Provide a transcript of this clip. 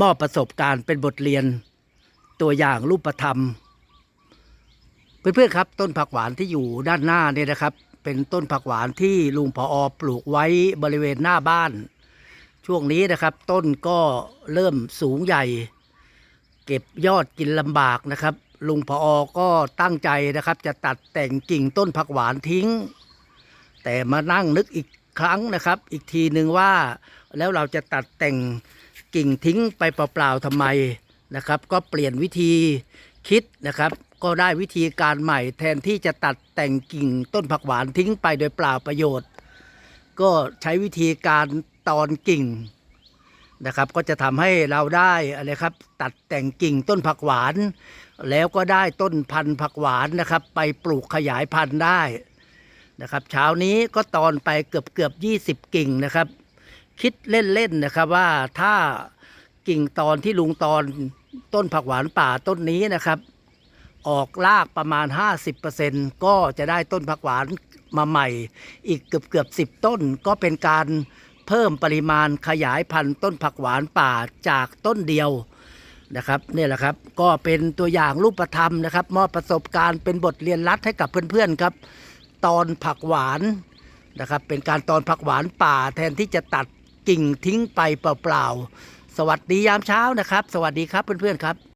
มอบประสบการณ์เป็นบทเรียน ตัวอย่างรูปธรรม เพื่อนๆครับ ต้นผักหวานที่อยู่ด้านหน้าเนี่ยนะครับ เป็นต้นผักหวานที่ลุงพออปลูกไว้บริเวณหน้าบ้าน ช่วงนี้นะครับ ต้นก็เริ่มสูงใหญ่ เก็บยอดกินลำบากนะครับลุงพออก็ตั้งใจนะครับ จะตัดแต่งกิ่งต้นผักหวานทิ้ง แต่มานั่งนึกอีก ครั้งนะครับ อีกทีหนึ่งว่าแล้วเราจะตัดแต่งกิ่งทิ้งไปเปล่าๆทำไมนะครับ ก็เปลี่ยนวิธีคิดนะครับ ก็ได้วิธีการใหม่แทนที่จะตัดแต่งกิ่งต้นผักหวานทิ้งไปโดยเปล่าประโยชน์ ก็ใช้วิธีการตอนกิ่งนะครับ ก็จะทำให้เราได้อะไรครับ ตัดแต่งกิ่งต้นผักหวาน แล้วก็ได้ต้นพันธุ์ผักหวานนะครับ ไปปลูกขยายพันธุ์ได้ นะครับเช้านี้ก็ตอนไปเกือบเกือบยี่สิบกิ่งนะครับ คิดเล่นๆนะครับว่าถ้ากิ่งตอนที่ลุงตอนต้นผักหวานป่าต้นนี้นะครับ ออกรากประมาณ 50%ก็จะได้ต้นผักหวานมาใหม่ อีกเกือบเกือบสิบต้นก็เป็นการเพิ่มปริมาณขยายพันธุ์ต้นผักหวานป่าจากต้นเดียวนะครับนี่แหละครับก็เป็นตัวอย่างรูปธรรมนะครับ มอบประสบการณ์เป็นบทเรียนรัดให้กับเพื่อนๆครับ ตอนผักหวานนะครับ เป็นการตอนผักหวานป่าแทนที่จะตัดกิ่งทิ้งไปเปล่าๆสวัสดียามเช้านะครับ สวัสดีครับเพื่อนๆครับ